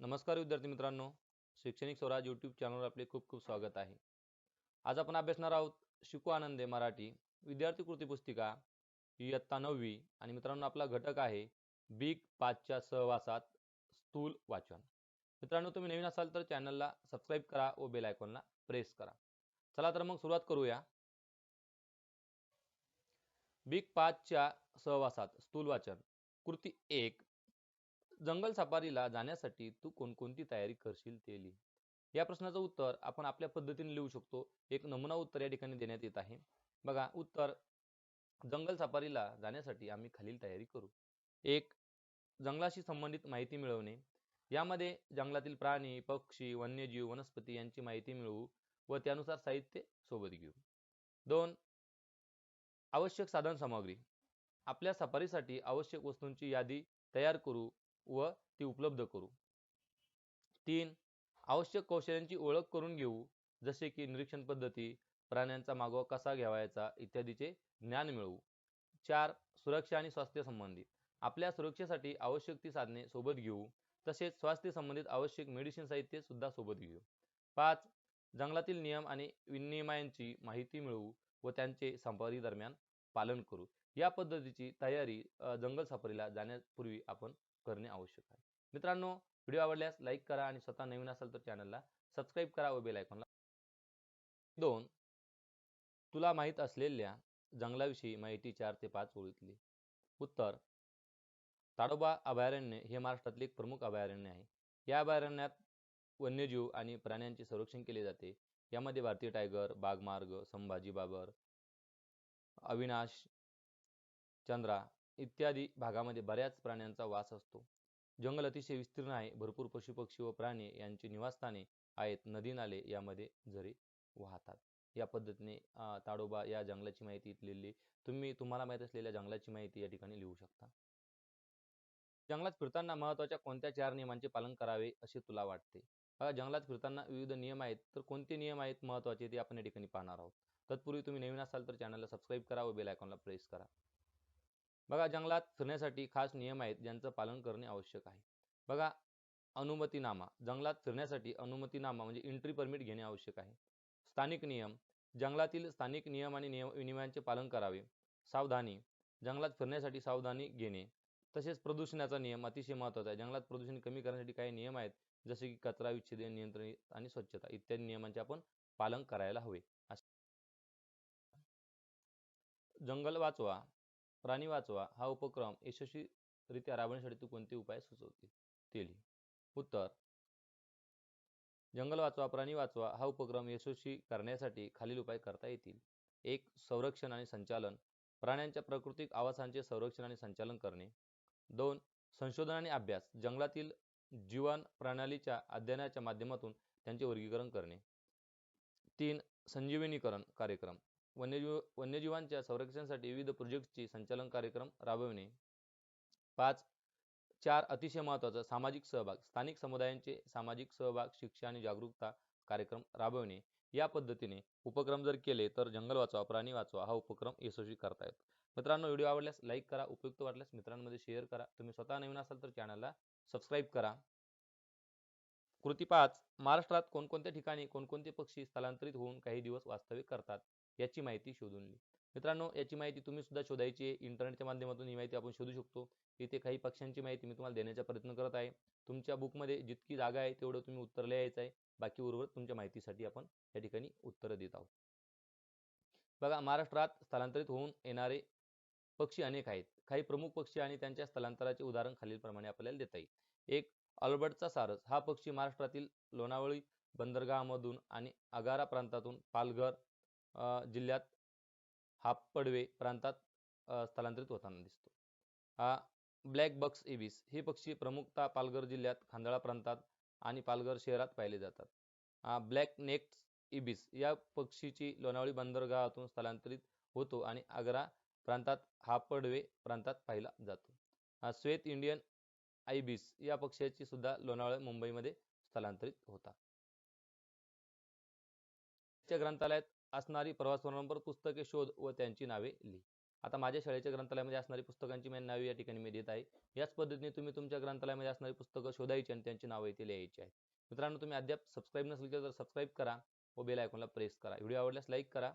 नमस्कार विद्यार्थी मित्रांनो. शैक्षणिक स्वराज यूट्यूब चॅनलवर आपले खूप खूप स्वागत आहे. आज आपण अभ्यासणार आहोत शिकू आनंदे मराठी विद्यार्थी कृती पुस्तिका इयत्ता नववी आणि मित्रांनो आपला घटक आहे बिग पाचच्या सहवासात स्थूल वाचन. मित्रांनो तुम्ही नवीन असाल तर चॅनलला सबस्क्राईब करा व बेल आयकॉनला प्रेस करा. चला तर मग सुरुवात करूया. बिग पाचच्या सहवासात स्थूल वाचन. कृती एक जंगल सफारीला जाण्यासाठी तू कोणकोणती तयारी करशील ते लिही. या प्रश्नाचं उत्तर आपण आपल्या पद्धतीने लिहू शकतो. एक नमुना उत्तर या ठिकाणी देण्यात येत आहे. बघा उत्तर जंगल सफारीला जाण्यासाठी आम्ही खालील तयारी करू. एक जंगलाशी संबंधित माहिती मिळवणे. यामध्ये जंगलातील प्राणी पक्षी वन्यजीव वनस्पती यांची माहिती मिळवू व त्यानुसार साहित्य सोबत घेऊ. दोन आवश्यक साधन सामग्री. आपल्या सफारीसाठी आवश्यक वस्तूंची यादी तयार करू व ती उपलब्ध करू. तीन आवश्यक कौशल्यांची ओळख करून घेऊ जसे की निरीक्षण पद्धती प्राण्यांचा मागोवा कसा घ्यावायचा इत्यादीचे ज्ञान मिळवू. चार सुरक्षा आणि स्वास्थ्य संबंधित आपल्या सुरक्षेसाठी आवश्यक ती साधने सोबत घेऊ तसेच स्वास्थ्य संबंधित आवश्यक मेडिसिन साहित्य सुद्धा सोबत घेऊ. पाच जंगलातील नियम आणि विनियमांची माहिती मिळवू व त्यांचे सफारी दरम्यान पालन करू. या पद्धतीची तयारी जंगल सफारीला जाण्यापूर्वी आपण करणे आवश्यक आहे. मित्रांनो व्हिडिओ आवडल्यास लाईक करा आणि स्वतः नवीन असाल तर चॅनलला सबस्क्राईब करा व बेल आयकॉनला दोन तुला माहीत असलेल्या जंगलाविषयी माहिती चार ते पाच ओळीतली. उत्तर ताडोबा अभयारण्य हे महाराष्ट्रातले एक प्रमुख अभयारण्य आहे. या अभयारण्यात वन्यजीव आणि प्राण्यांचे संरक्षण केले जाते. यामध्ये भारतीय टायगर बागमार्ग संभाजी बाबर अविनाश चंद्रा इत्यादी भागामध्ये बऱ्याच प्राण्यांचा वास असतो. जंगल अतिशय विस्तीर्ण आहे. भरपूर पशुपक्षी व प्राणी यांची निवासस्थाने आहेत. नदी नाले यामध्ये झरे वाहतात. या पद्धतीने ताडोबा या जंगलाची माहिती लिहिली तुम्ही तुम्हाला माहीत असलेल्या जंगलाची माहिती या ठिकाणी लिहू शकता. जंगलात फिरताना महत्त्वाच्या कोणत्या चार नियमांचे पालन करावे असे तुला वाटते? जंगलात फिरताना विविध नियम आहेत. तर कोणते नियम आहेत महत्त्वाचे ते आपण या ठिकाणी पाहणार आहोत. तत्पूर्वी तुम्ही नवीन असाल तर चॅनलला सबस्क्राईब करा व बेल आयकॉनला प्रेस करा. बघा जंगलात फिरण्यासाठी खास नियम आहेत ज्यांचं पालन करणे आवश्यक आहे. बघा अनुमतीनामा. जंगलात फिरण्यासाठी अनुमतीनामा म्हणजे एंट्री परमिट घेणे आवश्यक आहे. स्थानिक नियम. जंगलातील स्थानिक नियम आणि नियम नियमांचे पालन करावे. सावधानी. जंगलात फिरण्यासाठी सावधानी घेणे. तसेच प्रदूषणाचा नियम अतिशय महत्त्वाचा आहे. जंगलात प्रदूषण कमी करण्यासाठी काही नियम आहेत जसे की कचरा विच्छेदन नियंत्रण आणि स्वच्छता. इत्यादी नियमांचे आपण पालन करायला हवे. जंगल वाचवा. प्राणी वाचवा हा उपक्रम यशस्वीरित्या राबवण्यासाठी तू कोणते उपाय सुचवतील? उत्तर जंगल वाचवा प्राणी वाचवा हा उपक्रम यशस्वी करण्यासाठी खालील उपाय करता येतील. एक संरक्षण आणि संचालन प्राण्यांच्या प्राकृतिक आवासांचे संरक्षण आणि संचालन करणे. दोन संशोधन आणि अभ्यास जंगलातील जीवन प्रणालीच्या अध्ययनाच्या माध्यमातून त्यांचे वर्गीकरण करणे. तीन संजीवनीकरण कार्यक्रम वन्यजीव वन्यजीवांच्या संरक्षणासाठी विविध प्रोजेक्टचे संचालन कार्यक्रम राबविणे. पाच चार अतिशय महत्त्वाचा सामाजिक सहभाग स्थानिक समुदायांचे सामाजिक सहभाग शिक्षा आणि जागरूकता कार्यक्रम राबविणे. या पद्धतीने उपक्रम जर केले तर जंगल वाचवा प्राणी वाचवा हा उपक्रम यशस्वी करता येतो मित्रांनो व्हिडिओ आवडल्यास लाईक करा उपयुक्त वाटल्यास मित्रांमध्ये शेअर करा. तुम्ही स्वतः नवीन असाल तर चॅनलला सबस्क्राईब करा. कृती पाच महाराष्ट्रात कोणकोणत्या ठिकाणी कोणकोणते पक्षी स्थलांतरित होऊन काही दिवस वास्तव्य करतात? याची माहिती शोधून लिही मित्रांनो याची माहिती तुम्ही सुद्धा शोधायची आहे. इंटरनेटच्या माध्यमातून ही माहिती आपण शोधू शकतो. इथे काही पक्ष्यांची माहिती मी तुम्हाला देण्याचा प्रयत्न करत आहे. तुमच्या बुकमध्ये जितकी जागा आहे तेवढं तुम्ही उत्तर लिहायचं आहे. बाकी उर्वरित तुमच्या माहितीसाठी आपण या ठिकाणी उत्तरं देत आहोत. बघा महाराष्ट्रात स्थलांतरित होऊन येणारे पक्षी अनेक आहेत. काही प्रमुख पक्षी आणि त्यांच्या स्थलांतराचे उदाहरण खालीलप्रमाणे आपल्याला देता येईल. एक अल्बर्टचा सारस. हा पक्षी महाराष्ट्रातील लोणावळी बंदरगाहमधून आणि आगारा प्रांतातून पालघर जिल्ह्यात हापडवे प्रांतात स्थलांतरित होताना दिसतो. हा ब्लॅक बक्स एबिस हे पक्षी प्रमुखतः पालघर जिल्ह्यात खांदळा प्रांतात आणि पालघर शहरात पाहिले जातात. ब्लॅक नेक्ट इबिस या पक्षीची लोणावळी बंदरगाहातून स्थलांतरित होतो आणि आग्रा प्रांतात हापडवे प्रांतात पाहिला जातो. श्वेत इंडियन आयबिस या पक्षाची सुद्धा लोणावळा मुंबईमध्ये स्थलांतरित होतात ग्रंथालयात असणारी प्रवास वर्णनपर पुस्तके शोध व त्यांची नावे लिही. आता माझ्या शाळेच्या ग्रंथालयामध्ये असणारी पुस्तकांची मी नावे या ठिकाणी मी देत आहे. याच पद्धतीने तुम्ही तुमच्या ग्रंथालयामध्ये असणारी पुस्तकं शोधायची आणि त्यांची नावं इथे लिहायची आहेत. मित्रांनो तुम्ही अद्याप सबस्क्राईब नसेल तर सबस्क्राईब करा व बेल आयकॉनला प्रेस करा. व्हिडिओ आवडल्यास लाईक करा.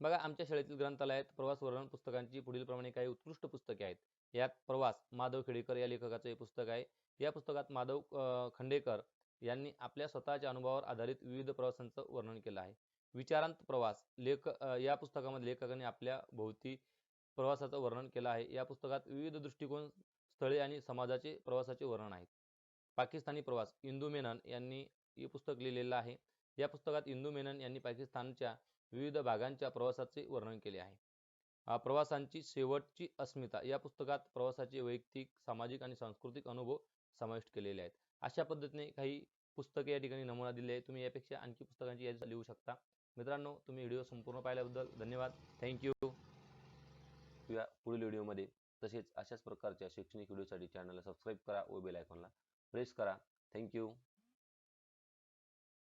बघा आमच्या शाळेतील ग्रंथालयात प्रवास वर्णन पुस्तकांची पुढील प्रमाणे काही उत्कृष्ट पुस्तके आहेत. यात प्रवास माधव खेडेकर या लेखकाचं हे पुस्तक आहे. या पुस्तकात माधव खंडेकर यांनी आपल्या स्वतःच्या अनुभवावर आधारित विविध प्रवासांचं वर्णन केलं आहे. विचारांत प्रवास लेख या पुस्तकामध्ये लेखकाने आपल्या भोवती प्रवासाचं वर्णन केलं आहे. या पुस्तकात विविध दृष्टिकोन स्थळे आणि समाजाचे प्रवासाचे वर्णन आहे पाकिस्तानी प्रवास इंदू मेनन यांनी हे पुस्तक लिहिलेलं आहे. या पुस्तकात इंदू मेनन यांनी पाकिस्तानच्या विविध भागांच्या प्रवासाचे वर्णन केले आहे. प्रवासांची शेवटची अस्मिता. या पुस्तकात प्रवासाचे वैयक्तिक सामाजिक आणि सांस्कृतिक अनुभव समाविष्ट केलेले आहेत. अशा पद्धतीने काही पुस्तके या ठिकाणी नमुना दिले आहे तुम्ही यापेक्षा आणखी पुस्तकांची यादी लिहू शकता. मित्रांनो तुम्ही व्हिडिओ संपूर्ण पाहिल्याबद्दल धन्यवाद. थँक्यू या पुढील व्हिडिओमध्ये तसेच अशाच प्रकारच्या शैक्षणिक व्हिडिओसाठी चॅनलला सबस्क्राईब करा व बेल आयकॉनला प्रेस करा. थँक्यू